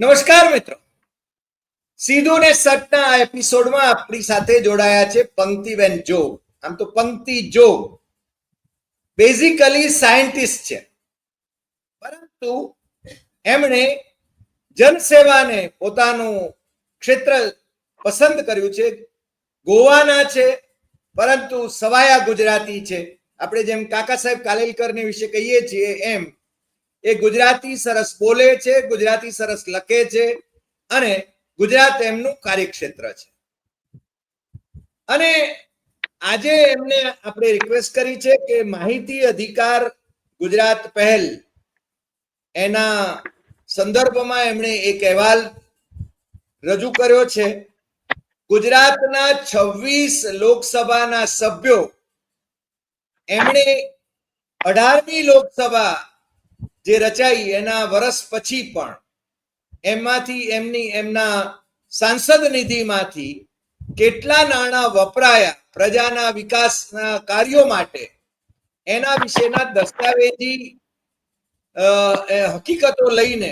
નમસ્કાર મિત્રો. સીધું ને સટના એપિસોડમાં આપણી સાથે જોડાયા છે પંક્તિબેન જોગ. આમ તો પંક્તિ જોગ. બેઝિકલી સાયન્ટિસ્ટ છે. પરંતુ એમણે જનસેવાને પોતાનું ક્ષેત્ર પસંદ કર્યું છે. ગોવાના છે, પરંતુ સવાયા ગુજરાતી છે. આપણે જેમ કાકા સાહેબ કાલેલકરની વિશે કહીએ છીએ એમ એ ગુજરાતી સરસ બોલે છે, ગુજરાતી સરસ લખે છે અને ગુજરાત એમનું કાર્યક્ષેત્ર છે. અને આજે એમને આપણે રિક્વેસ્ટ કરી છે કે માહિતી અધિકાર ગુજરાત પહેલ એના સંદર્ભમાં એમણે એક અહેવાલ રજૂ કર્યો છે. ગુજરાતના છવ્વીસ લોકસભાના સભ્યો એમણે અઢારમી લોકસભા જે રચાઈ એના વર્ષ પછી પણ એમાંથી એમની એમના સાંસદ નિધિમાંથી કેટલા નાણાં વપરાયા પ્રજાના વિકાસના કાર્યો માટે, એના વિશેના દસ્તાવેજી હકીકતો લઈને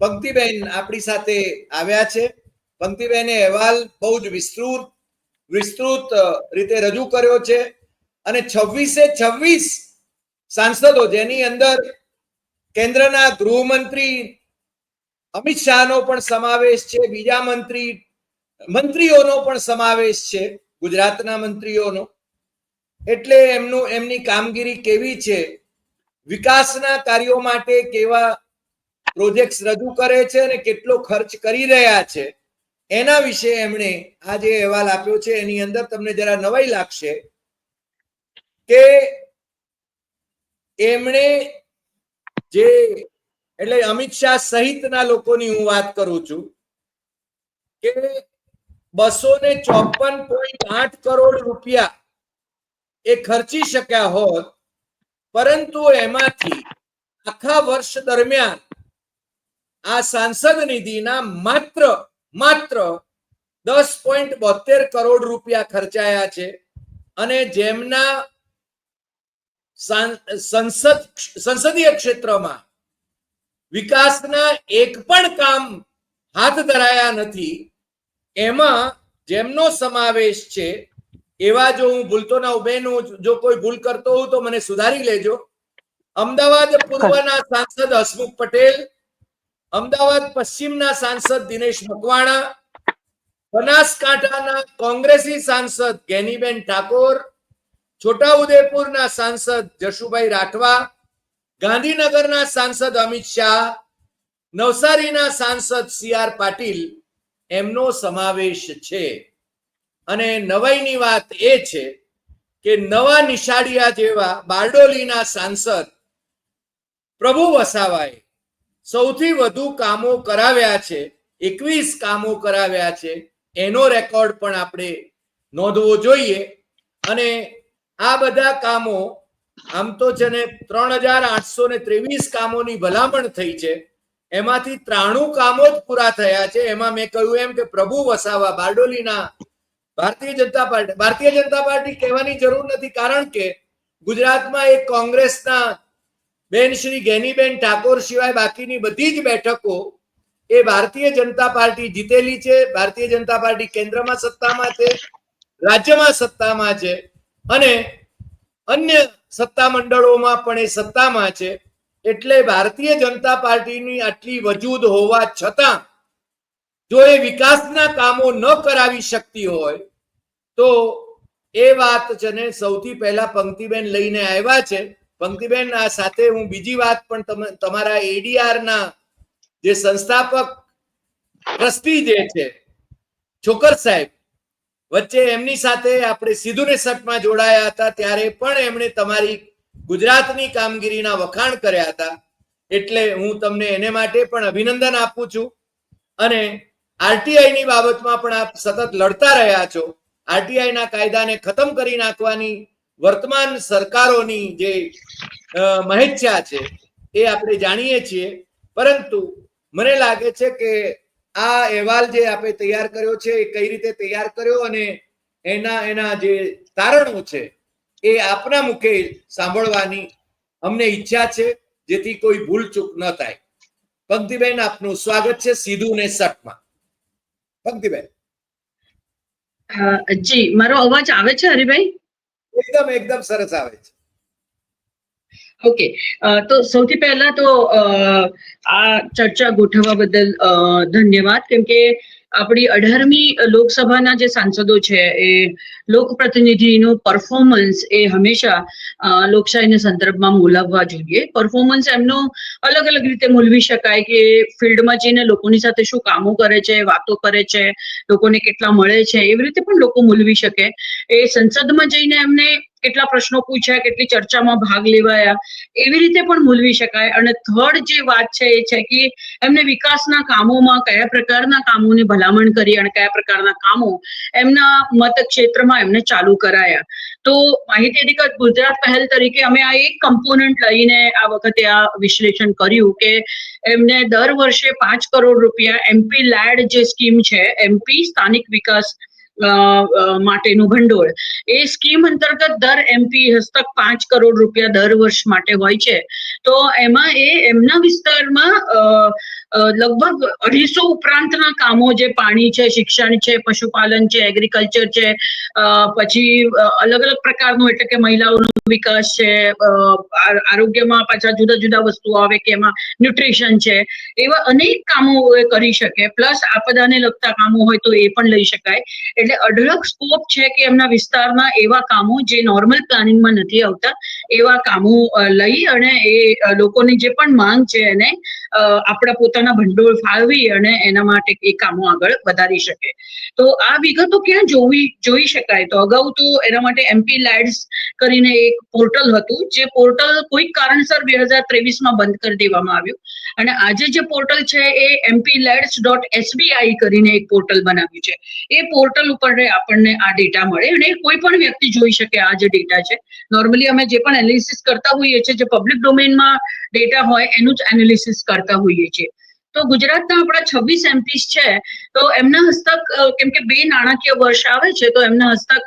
પંક્તિબેન આપણી સાથે આવ્યા છે. પંક્તિબેને અહેવાલ બહુ જ વિસ્તૃત વિસ્તૃત રીતે રજૂ કર્યો છે અને છવ્વીસે છવ્વીસ સાંસદો જેની અંદર કેન્દ્રના ગૃહમંત્રી અમિત શાહનો પણ સમાવેશ છે, બીજા મંત્રી, મંત્રીઓનો પણ સમાવેશ છે, ગુજરાતના મંત્રીઓનો. એટલે એમનું, એમની કામગીરી કેવી છે, વિકાસના કાર્યો માટે કેવા પ્રોજેક્ટ્સ રજૂ કરે છે અને કેટલો ખર્ચ કરી રહ્યા છે, એના વિશે એમણે આ જે અહેવાલ આપ્યો છે, એની અંદર તમને જરા નવાઈ લાગશે કે એમણે જે, એટલે અમિત શાહ સહિતના લોકોની હું વાત કરું છું કે બસો ને ચોપન પોઈન્ટ આઠ કરોડ રૂપિયા એ ખર્ચી શક્યા હોત, પરંતુ એમાંથી આખા વર્ષ દરમિયાન આ સાંસદ નિધિના માત્ર માત્ર દસ પોઈન્ટ બોતેર કરોડ રૂપિયા ખર્ચાયા છે અને જેમના સંસદ, સંસદીય ક્ષેત્રમાં વિકાસના એક પણ કામ હાથ ધરાયા નથી, એમાં જેમનો સમાવેશ છે, એવા જો હું ભૂલતો ના બેન જો કોઈ ભૂલ કરતો હોઉં તો મને સુધારી લેજો. અમદાવાદ પૂર્વના સાંસદ હસમુખ પટેલ, અમદાવાદ પશ્ચિમના સાંસદ દિનેશ મકવાણા, બનાસકાંઠાના કોંગ્રેસી સાંસદ ગેનીબેન ઠાકોર છોટાઉદેપુરના સાંસદ જશુભાઈ રાઠવા, ગાંધીનગરના સાંસદ અમિત શાહ, નવસારીના સાંસદ સી આર પાટીલ એમનો સમાવેશ છે. અને નવાઈની વાત એ છે કે નવા નિશાળિયા જેવા બારડોલીના સાંસદ પ્રભુ વસાવાએ સૌથી વધુ કામો કરાવ્યા છે, એકવીસ કામો કરાવ્યા છે, એનો રેકોર્ડ પણ આપણે નોંધવો જોઈએ. અને આ બધા કામો આમ તો છે ને ત્રણ હજાર આઠસો ને ત્રેવીસ કામોની ભલામણ થઈ છે. એમાંથી ત્રાણું કામો જ પૂરા થયા છે. એમાં મેં કહ્યું એમ કે પ્રભુ વસાવા, બારડોલીના ભારતીય જનતા પાર્ટી, ભારતીય જનતા પાર્ટી કહેવાની જરૂર નથી કારણ કે ગુજરાતમાં એક કોંગ્રેસના બેન શ્રી ગેનીબેન ઠાકોર સિવાય બાકીની બધી જ બેઠકો એ ભારતીય જનતા પાર્ટી જીતેલી છે. ભારતીય જનતા પાર્ટી કેન્દ્રમાં સત્તામાં છે, રાજ્યમાં સત્તામાં છે. અને અન્ય સત્તા મંડળોમાં પણ એ સત્તામાં છે, એટલે ભારતીય જનતા પાર્ટીની આટલી વજૂદ હોવા છતાં જો એ વિકાસના કામો ન કરાવી શકતી હોય, તો એ વાત છે ને સૌથી પહેલા પંક્તિબેન લઈને આવ્યા છે. પંક્તિબેન, આ સાથે હું બીજી વાત પણ તમે, તમારા એડીઆર ના જે સંસ્થાપક ટ્રસ્ટી જે છે છોકર સાહેબ વચ્ચે એમની સાથે આપણે સીધું ને જોડાયા હતા, ત્યારે પણ એમણે તમારી ગુજરાતની કામગીરીના વખાણ કર્યા હતા. એટલે હું તમને એને માટે પણ અભિનંદન આપું છું. અને આરટીઆઈની બાબતમાં પણ આપ સતત લડતા રહ્યા છો. આરટીઆઈના કાયદાને ખતમ કરી નાખવાની વર્તમાન સરકારોની જે મહેચ્છા છે, એ આપણે જાણીએ છીએ. પરંતુ મને લાગે છે કે આ અહેવાલ જે આપણે તૈયાર કર્યો છે એ કઈ રીતે તૈયાર કર્યો અને એના એના જે તારણો છે એ આપના મુખે સાંભળવાની અમને ઈચ્છા છે જેથી કોઈ ભૂલ ચૂક ન થાય. પંક્તિબેન આપનું સ્વાગત છે સીધું ને સટમાં. પંક્તિબેન. જી મારો અવાજ આવે છે હરિભાઈ? એકદમ એકદમ સરસ આવે છે. ઓકે તો સૌથી પહેલા તો આ ચર્ચા ગોઠવવા બદલ ધન્યવાદ. કેમ કે આપણી અઢારમી લોકસભાના જે સાંસદો છે, એ લોકપ્રતિનિધિનું પરફોર્મન્સ એ હંમેશા લોકશાહીના સંદર્ભમાં મૂલવવા જોઈએ. પરફોર્મન્સ એમનું અલગ અલગ રીતે મૂલવી શકાય કે ફિલ્ડમાં જઈને લોકોની સાથે શું કામો કરે છે, વાતો કરે છે, લોકોને કેટલા મળે છે, એવી રીતે પણ લોકો મૂલવી શકે. એ સંસદમાં જઈને એમને કેટલા પ્રશ્નો પૂછ્યા, કેટલી ચર્ચામાં ભાગ લેવાયા, એવી રીતે પણ મૂલવી શકાય. અને થર્ડ જે વાત છે એ છે કે એમને વિકાસના કામોમાં કયા પ્રકારના કામોની ભલામણ કરી અને કયા પ્રકારના કામો એમના મત એમને ચાલુ કરાયા. તો માહિતી અધિકાર ગુજરાત પહેલ તરીકે અમે આ એક કમ્પોનન્ટ લઈને આ વખતે આ વિશ્લેષણ કર્યું કે એમને દર વર્ષે પાંચ કરોડ રૂપિયા એમપી લેડ જે સ્કીમ છે એમપી સ્થાનિક વિકાસ માટેનું ભંડોળ. એ સ્કીમ અંતર્ગત દર એમપી હસ્તક પાંચ કરોડ રૂપિયા દર વર્ષ માટે હોય છે. તો એમાં એ એમના વિસ્તારમાં લગભગ અઢીસો ઉપરાંતના કામો જે પાણી છે, શિક્ષણ છે, પશુપાલન છે એગ્રીકલ્ચર છે પછી અલગ અલગ પ્રકારનું એટલે કે મહિલાઓનો વિકાસ છે આરોગ્યમાં પાછા જુદા જુદા વસ્તુઓ આવે કે એમાં ન્યુટ્રિશન છે, એવા અનેક કામો એ કરી શકે. પ્લસ આપદાને લગતા કામો હોય તો એ પણ લઈ શકાય. એટલે અઢળક સ્કોપ છે કે એમના વિસ્તારના એવા કામો જે નોર્મલ પ્લાનિંગમાં નથી આવતા, એવા કામો લઈ અને એ લોકોની જે પણ માંગ છે એને આપણા પોતાના ભંડોળ ફાળવી અને એના માટે એ કામો આગળ વધારી શકે. તો આ વિગતો ક્યાં જોવી, જોઈ શકાય? તો અગાઉ તો એના માટે એમપી લેડ્સ કરીને એક પોર્ટલ હતું, જે પોર્ટલ કોઈક કારણસર બે હજાર ત્રેવીસમાં બંધ કરી દેવામાં આવ્યું. અને આજે જે પોર્ટલ છે એ એમપી લેડ્સ ડોટ એસબીઆઈ કરીને એક પોર્ટલ બનાવ્યું છે. એ પોર્ટલ ઉપર આપણને આ ડેટા મળે અને કોઈ પણ વ્યક્તિ જોઈ શકે આ જે ડેટા છે. નોર્મલી અમે જે પણ એનાલિસિસ કરતા હોઈએ છીએ, જે પબ્લિક ડોમેનમાં ડેટા હોય એનું જ એનાલિસિસ કરતા હોઈએ છીએ. તો ગુજરાતના આપણા છવ્વીસ એમપીસ છે, તો એમના હસ્તક કેમ કે બે નાણાકીય વર્ષ આવે છે, તો એમના હસ્તક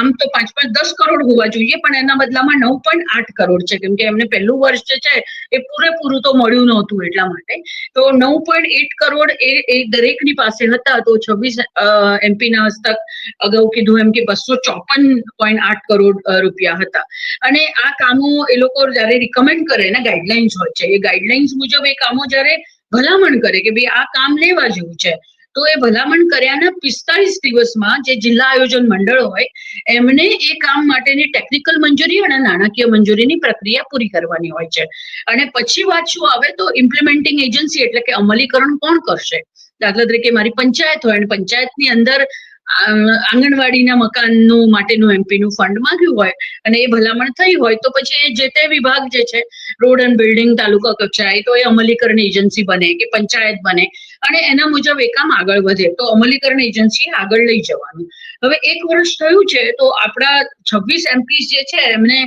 આમ તો પાંચ પાંચ દસ કરોડ હોવા જોઈએ, પણ એના બદલામાં નવ પોઈન્ટ આઠ કરોડ છે, કેમ કે એમને પહેલું વર્ષ જે છે, એ પૂરેપૂરું તો મળ્યું નહોતું એટલા માટે. તો નવ પોઈન્ટ એટ કરોડ એ એ દરેકની પાસે હતા, તો છવ્વીસ એમપીના હસ્તક અગાઉ કીધું એમ કે બસો ચોપન પોઈન્ટ આઠ કરોડ રૂપિયા હતા. અને આ કામો એ લોકો જ્યારે રિકમેન્ડ કરે ને ગાઈડલાઇન્સ હોય છે, એ ગાઈડલાઇન્સ મુજબ એ કામો જ્યારે ભલામણ કરે કે ભાઈ આ કામ લેવા જેવું છે. તો એ ભલામણ કર્યાના પિસ્તાળીસ દિવસમાં જે જિલ્લા આયોજન મંડળ હોય, એમને એ કામ માટેની ટેકનિકલ મંજૂરી અને નાણાકીય મંજૂરીની પ્રક્રિયા પૂરી કરવાની હોય છે. અને પછી વાત શું આવે તો ઇમ્પ્લિમેન્ટિંગ એજન્સી એટલે કે અમલીકરણ કોણ કરશે? દાખલા તરીકે મારી પંચાયત હોય અને પંચાયતની અંદર આંગણવાડીના મકાનનું માટેનું એમપીનું ફંડ માંગ્યું હોય અને એ ભલામણ થઈ હોય તો પછી જે તે વિભાગ જે છે, રોડ એન્ડ બિલ્ડિંગ, તાલુકા કક્ષાએ તો એ અમલીકરણ એજન્સી બને કે પંચાયત બને અને એના મુજબ એ કામ આગળ વધે તો અમલીકરણ એજન્સી આગળ લઈ જવાનું. હવે એક વર્ષ થયું છે તો આપણા છવ્વીસ એમપી જે છે એમને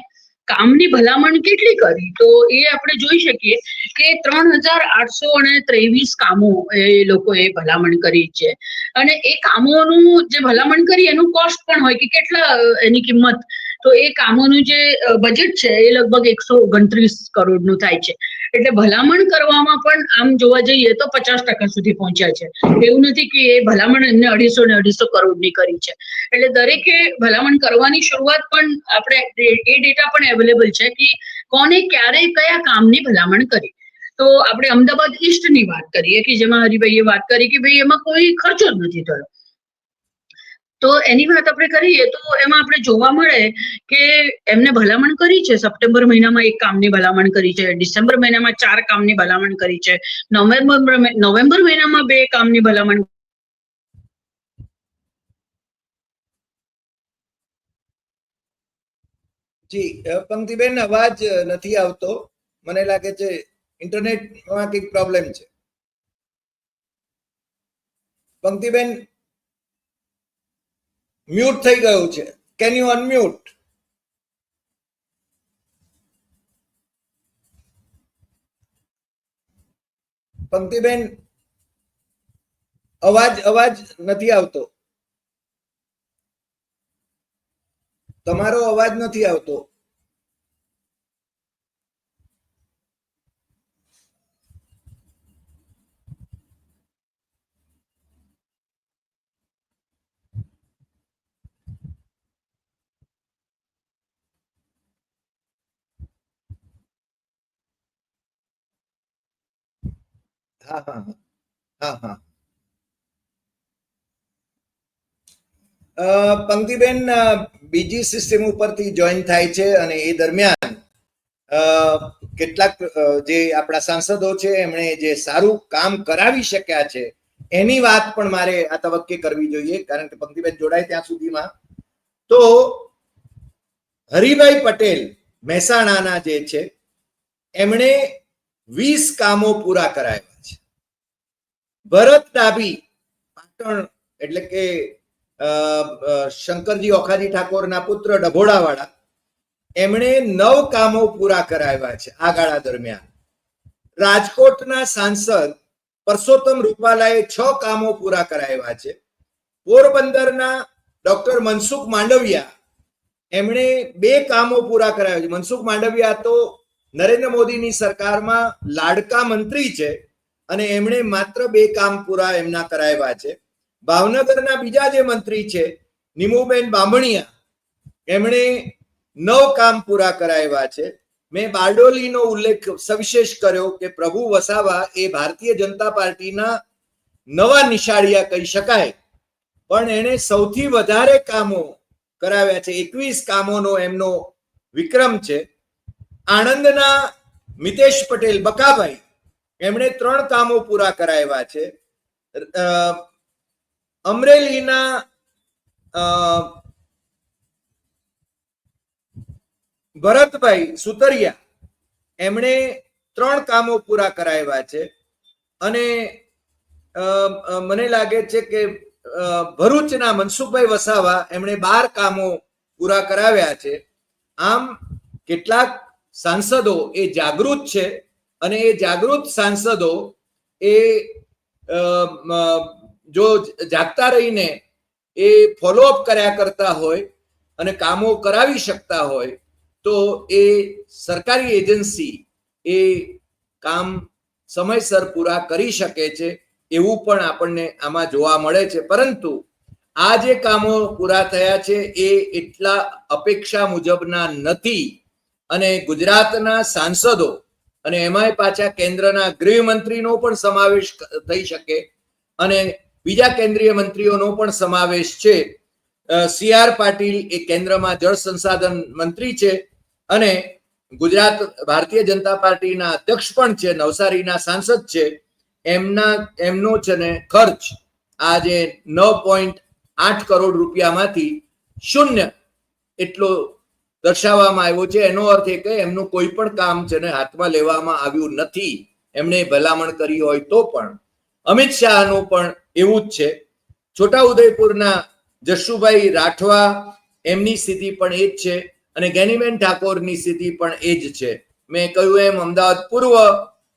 કામની ભલામણ કેટલી કરી? તો એ આપણે જોઈ શકીએ કે ત્રણ હજાર આઠસો અને ત્રેવીસ કામો એ લોકોએ ભલામણ કરી છે. અને એ કામોનું જે ભલામણ કરી, એનું કોસ્ટ પણ હોય કે કેટલા, એની કિંમત તો એ કામોનું જે બજેટ છે એ લગભગ એકસો ઓગણત્રીસ કરોડનું થાય છે. એટલે ભલામણ કરવામાં પણ આમ જોવા જઈએ તો પચાસ ટકા સુધી પહોંચ્યા છે. એવું નથી કે એ ભલામણ એમને અઢીસો ને અઢીસો કરોડની કરી છે. એટલે દરેકે ભલામણ કરવાની શરૂઆત પણ આપણે, એ ડેટા પણ અવેલેબલ છે કે કોને ક્યારે કયા કામની ભલામણ કરી. તો આપણે અમદાવાદ ઈસ્ટની વાત કરીએ કે જેમાં હરિભાઈએ વાત કરી કે ભાઈ એમાં કોઈ ખર્ચો જ નથી થયો. તો એની વાત આપણે કરીએ તો એમાં આપણે જોવા મળે કે એમને ભલામણ કરી છે. સપ્ટેમ્બર મહિનામાં એક કામની ભલામણ કરી છે. ડિસેમ્બર મહિનામાં ચાર કામની ભલામણ કરી છે. નવેમ્બર નવેમ્બર મહિનામાં બે કામની ભલામણ જી પંક્તિબેન, અવાજ નથી આવતો. મને લાગે છે ઇન્ટરનેટમાં કંઈક પ્રોબ્લેમ છે. પંક્તિબેન મ્યુટ થઈ ગયું છે. કેન યુ અનમ્યુટ પંક્તિબેન, અવાજ અવાજ નથી આવતો. તમારો અવાજ નથી આવતો. પંક્તિબેન બીજી સિસ્ટમ ઉપરથી જોઈન થાય છે અને એ દરમિયાન કેટલાક જે આપણા સાંસદો છે, એમણે જે સારું કામ કરાવી શક્યા છે, એની વાત પણ મારે આ તબક્કે કરવી જોઈએ, કારણ કે પંક્તિબેન જોડાય ત્યાં સુધીમાં. તો, હરિભાઈ પટેલ મહેસાણાના જે છે, એમણે વીસ કામો પૂરા કરાવ્યા. છે ભરત ડાભી પાટણ, એટલે કે શંકરજી ઓખાજી ઠાકોરના પુત્ર ડભોડાવાળા એમણે નવ કામો પૂરા કરાવ્યા છે આ ગાળા દરમિયાન. રાજકોટના સાંસદ પરસોત્તમ રૂપાલાએ છ કામો પૂરા કરાવ્યા છે. પોરબંદરના ડોક્ટર મનસુખ માંડવિયા, એમણે બે કામો પૂરા કરાવ્યા છે. મનસુખ માંડવિયા તો નરેન્દ્ર મોદીની સરકારમાં લાડકા મંત્રી છે. અને એમણે માત્ર બે કામ પૂરા એમના કરાવ્યા છે. ભાવનગરના બીજા જે મંત્રી છે, નિમુબેન બામણિયા, એમણે નવ કામ પૂરા કરાવ્યા છે. મેં બારડોલીનો ઉલ્લેખ સવિશેષ કર્યો કે પ્રભુ વસાવા એ ભારતીય જનતા પાર્ટીના નવા નિશાળિયા કહી શકાય. પણ એણે સૌથી વધારે કામો કરાવ્યા છે, એકવીસ કામોનો એમનો વિક્રમ છે. આણંદના મિતેશ પટેલ બકાભાઈ એમણે ત્રણ કામો પૂરા કરાવ્યા છે. અમરેલીના ભરતભાઈ સુતરિયા એમણે ત્રણ કામો પૂરા કરાવ્યા છે અને મને લાગે છે કે ભરૂચના મનસુખભાઈ વસાવા એમણે બાર કામો પૂરા કરાવ્યા છે. આમ કેટલાક સાંસદો એ જાગૃત છે અને એ જાગૃત સાંસદો એ જો જાગતા રહીને એ ફોલોઅપ કર્યા કરતા હોય અને કામો કરાવી શકતા હોય, તો એ સરકારી એજન્સી એ કામ સમયસર પૂરા કરી શકે છે એવું પણ આપણને આમાં જોવા મળે છે. પરંતુ આ જે કામો પૂરા થયા છે એ એટલા અપેક્ષા મુજબના નથી અને ગુજરાતના સાંસદો અને એમાંય પાછા કેન્દ્રના ગૃહમંત્રીનો પણ સમાવેશ થઈ શકે. અને બીજા કેન્દ્રીય મંત્રીઓનો પણ સમાવેશ છે. સી આર પાટીલ એ કેન્દ્રમાં જળ સંસાધન મંત્રી છે અને ગુજરાત ભારતીય જનતા પાર્ટીના અધ્યક્ષ પણ છે, નવસારીના સાંસદ છે. એમના, એમનો છે ને ખર્ચ આજે નવ પોઈન્ટ આઠ કરોડ રૂપિયામાંથી શૂન્ય એટલો દર્શાવવામાં આવ્યો છે. એનો અર્થ એ કે એમનું કોઈ પણ કામ છે ને હાથમાં લેવામાં આવ્યું નથી. એમણે ભલામણ કરી હોય તો પણ. અમિત શાહનું પણ એવું જ છે. છોટા ઉદયપુરના જશુભાઈ રાઠવા એમની સ્થિતિ પણ એ જ છે અને ગેનીબેન ઠાકોરની સ્થિતિ પણ એ જ છે. મેં કહ્યું એમ અમદાવાદ પૂર્વ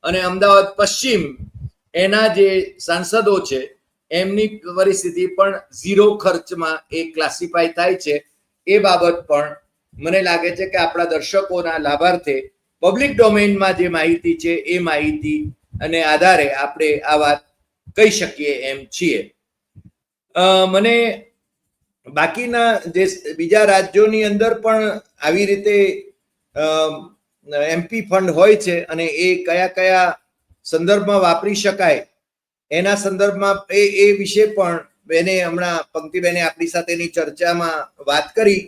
અને અમદાવાદ પશ્ચિમ એના જે સાંસદો છે, એમની પરિસ્થિતિ પણ ઝીરો ખર્ચમાં એ ક્લાસિફાય થાય છે. એ બાબત પણ મને લાગે છે કે આપણા દર્શકોના લાભાર્થે પબ્લિક ડોમેનમાં જે માહિતી છે એ માહિતી અને આધારે આપણે આ વાત કહી શકીએ એમ છીએ. મને બાકીના જે બીજા રાજ્યોની અંદર પણ આવી રીતે એમપી ફંડ હોય છે અને એ કયા કયા સંદર્ભમાં વાપરી શકાય એના સંદર્ભમાં એ એ વિશે પણ બેને હમણાં પંક્તિબેને આપણી સાથેની ચર્ચામાં વાત કરી.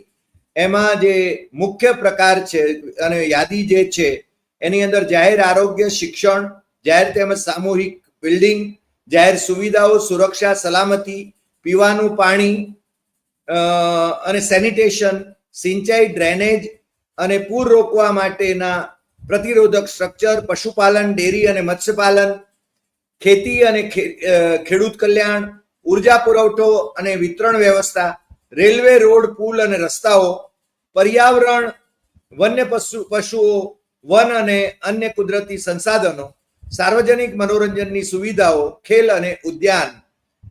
એમાં જે મુખ્ય પ્રકાર છે અને યાદી જે છે, એની અંદર જાહેર આરોગ્ય, શિક્ષણ, જાહેર તેમજ સામૂહિક બિલ્ડિંગ, જાહેર સુવિધાઓ, સુરક્ષા, સલામતી, પીવાનું પાણી અને સેનિટેશન, સિંચાઈ, ડ્રેનેજ અને પૂર રોકવા માટેના પ્રતિરોધક સ્ટ્રક્ચર, પશુપાલન, ડેરી અને મત્સ્યપાલન, ખેતી અને ખેડૂત કલ્યાણ, ઊર્જા પુરવઠો અને વિતરણ વ્યવસ્થા રેલવે રોડ, પુલ અને રસ્તાઓ, પર્યાવરણ, વન્ય પશુ, પશુઓ, વન અને અન્ય કુદરતી સંસાધનો, સાર્વજનિક મનોરંજનની સુવિધાઓ, ખેલ અને ઉદ્યાન,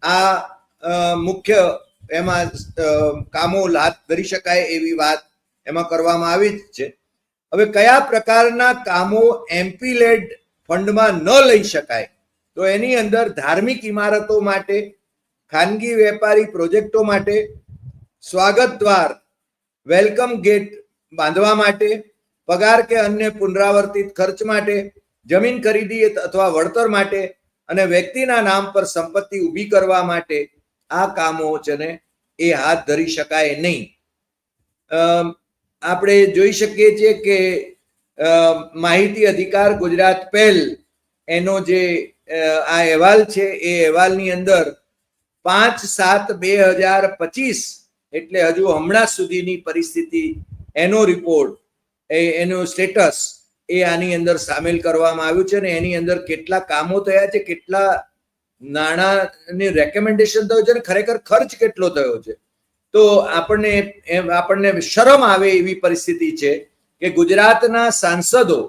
આ મુખ્ય એમાં કામો હાથ ધરી શકાય એવી વાત એમાં કરવામાં આવી જ છે. હવે કયા પ્રકારના કામો એમપી લેડ ફંડમાં ન લઈ શકાય? તો એની અંદર ધાર્મિક ઇમારતો માટે, ખાનગી વેપારી પ્રોજેક્ટો માટે સ્વાગત દ્વાર. વેલકમ ગેટ બાંધવા માટે, પગાર કે અન્ય પુનરાવર્તિત ખર્ચ માટે, જમીન ખરીદી અથવા વળતર માટે અને વ્યક્તિના નામ પર સંપત્તિ ઊભી કરવા માટે આ કામો છે ને એ હાથ ધરી શકાય નહીં. આપણે જોઈ શકીએ છીએ કે માહિતી અધિકાર ગુજરાત પહેલ એનો જે આ અહેવાલ છે એ અહેવાલની અંદર પાંચ સાત બે હજાર પચીસ એટલે હજુ હમણાં સુધીની પરિસ્થિતિ, એનો રિપોર્ટ એ, એનો સ્ટેટસ એ આની અંદર સામેલ કરવામાં આવ્યું છે ને એની અંદર કેટલા કામો થયા છે, કેટલા નાણાંની રેકમેન્ડેશન થયું છે ને ખરેખર ખર્ચ કેટલો થયો છે. તો આપણને એમ, આપણને શરમ આવે એવી પરિસ્થિતિ છે કે ગુજરાતના સાંસદો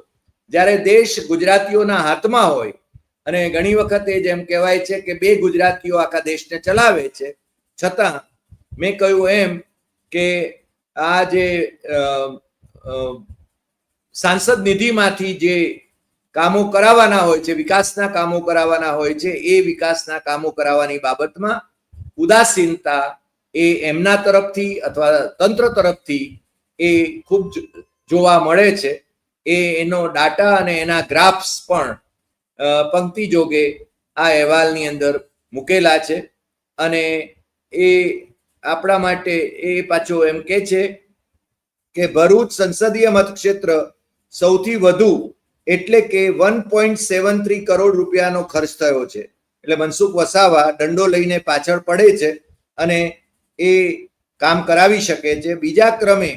જ્યારે દેશ ગુજરાતીઓના હાથમાં હોય, અને ઘણી વખત એ જેમ કહેવાય છે કે બે ગુજરાતીઓ આખા દેશને ચલાવે છે, છતાં મેં કહ્યું એમ કે આ જે સાંસદ નિધિમાંથી જે કામો કરાવવાના હોય છે, વિકાસના કામો કરાવવાના હોય છે, એ વિકાસના કામો કરાવવાની બાબતમાં ઉદાસીનતા એ એમના તરફથી અથવા તંત્ર તરફથી એ ખૂબ જોવા મળે છે. એ એનો ડાટા અને એના ગ્રાફ્સ પણ પંક્તિ જોગે આ અહેવાલની અંદર મૂકેલા છે. અને એ આપણા માટે એ પાછો એમ કે છે કે ભરૂચ સંસદીય મતક્ષેત્ર સૌથી વધુ એટલે કે one point seven three crore રૂપિયાનો ખર્ચ થયો છે. એટલે મનસુખ વસાવા દંડો લઈને પાછળ પડે છે અને એ કામ કરાવી શકે છે. બીજા ક્રમે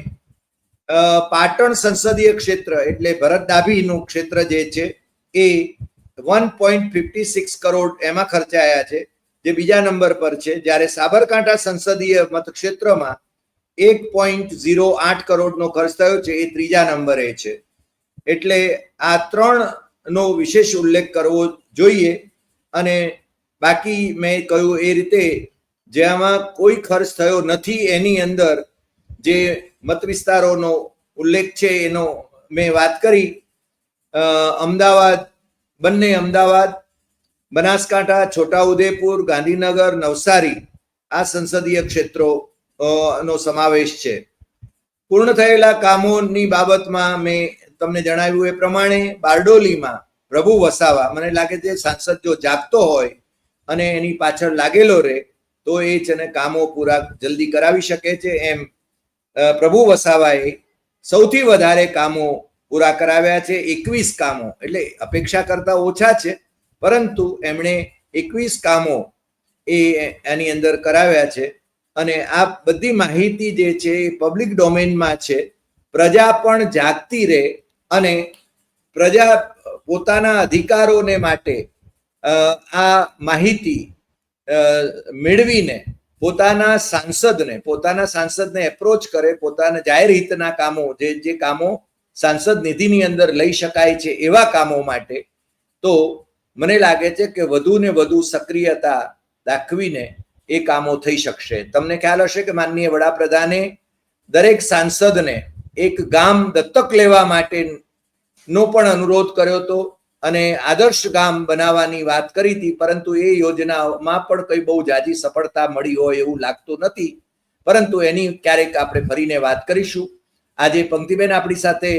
પાટણ સંસદીય ક્ષેત્ર એટલે ભરત ડાભીનું ક્ષેત્ર જે છે એ one point fifty six crore એમાં ખર્ચાયા છે. જે બીજા નંબર પર છે, જ્યારે સાબરકાંઠા સંસદીય મતક્ષેત્રમાં એક પોઈન્ટ ઝીરો આઠ કરોડનો ખર્ચ થયો છે, એ ત્રીજા નંબરે છે. એટલે આ ત્રણ નો વિશેષ ઉલ્લેખ કરવો જોઈએ અને બાકી મેં કહ્યું એ રીતે જેમાં કોઈ ખર્ચ થયો નથી એની અંદર જે મત વિસ્તારોનો ઉલ્લેખ છે, એનો મેં વાત કરી. અમદાવાદ, બંને અમદાવાદ બનાસકાંઠા, છોટાઉદેપુર, ગાંધીનગર, નવસારી આ સંસદીય ક્ષેત્રો નો સમાવેશ છે. પૂર્ણ થયેલા કામોની બાબતમાં મેં તમને જણાવ્યું એ પ્રમાણે બારડોલીમાં પ્રભુ વસાવા, મને લાગે છે સાંસદ જો જાગતો હોય અને એની પાછળ લાગેલો રહે, તો એ છે ને કામો પૂરા જલ્દી કરાવી શકે છે એમ પ્રભુ વસાવાએ સૌથી વધારે કામો પૂરા કરાવ્યા છે, એકવીસ કામો, એટલે અપેક્ષા કરતા ઓછા છે. પરંતુ એમણે એકવીસ કામો એ એની અંદર કરાવ્યા છે અને આ બધી માહિતી જે છે એ પબ્લિક ડોમેનમાં છે. પ્રજા પણ જાગતી રહે અને પ્રજા પોતાના અધિકારોને માટે આ માહિતી મેળવીને પોતાના સાંસદને પોતાના સાંસદને એપ્રોચ કરે, પોતાના જાહેર હિતના કામો, જે જે કામો સાંસદ નિધિની અંદર લઈ શકાય છે એવા કામો માટે, તો મને લાગે છે કે વધુ ને વધુ સક્રિયતા દાખવીને એ કામો થઈ શકશે. તમને ખ્યાલ હશે કે માનનીય વડાપ્રધાને દરેક સાંસદને એક ગામ દત્તક લેવા માટે નો પણ અનુરોધ કર્યો હતો અને આદર્શ ગામ બનાવવાની વાત કરી હતી, પરંતુ એ યોજનામાં પણ કઈ બહુ જાજી સફળતા મળી હોય એવું લાગતું નથી. પરંતુ એની ક્યારેક આપણે ફરીને વાત કરીશું. આજે પંક્તિબેન આપણી સાથે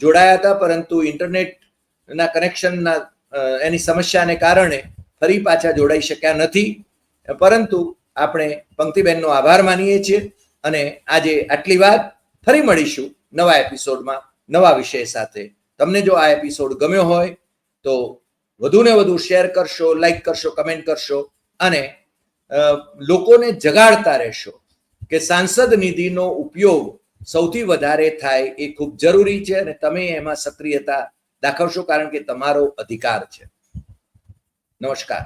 જોડાયા હતા, પરંતુ ઇન્ટરનેટના કનેક્શનના એની સમસ્યાને કારણે ફરી પાછા જોડાઈ શક્યા નથી. પરંતુ આપણે પંક્તિબેનનો આભાર માનીએ છીએ અને આજે આટલી વાત ફરી મળીશું નવા એપિસોડમાં નવા વિષય સાથે. તમને જો આ એપિસોડ ગમ્યો હોય તો વધુને વધુ શેર કરશો, લાઈક કરશો, કમેન્ટ કરશો અને લોકોને જગાડતા રહેશો કે સાંસદ નિધિનો ઉપયોગ સૌથી વધારે થાય એ ખૂબ જરૂરી છે અને તમે એમાં સક્રિયતા દાખવશો કારણ કે તમારો અધિકાર છે. નમસ્કાર.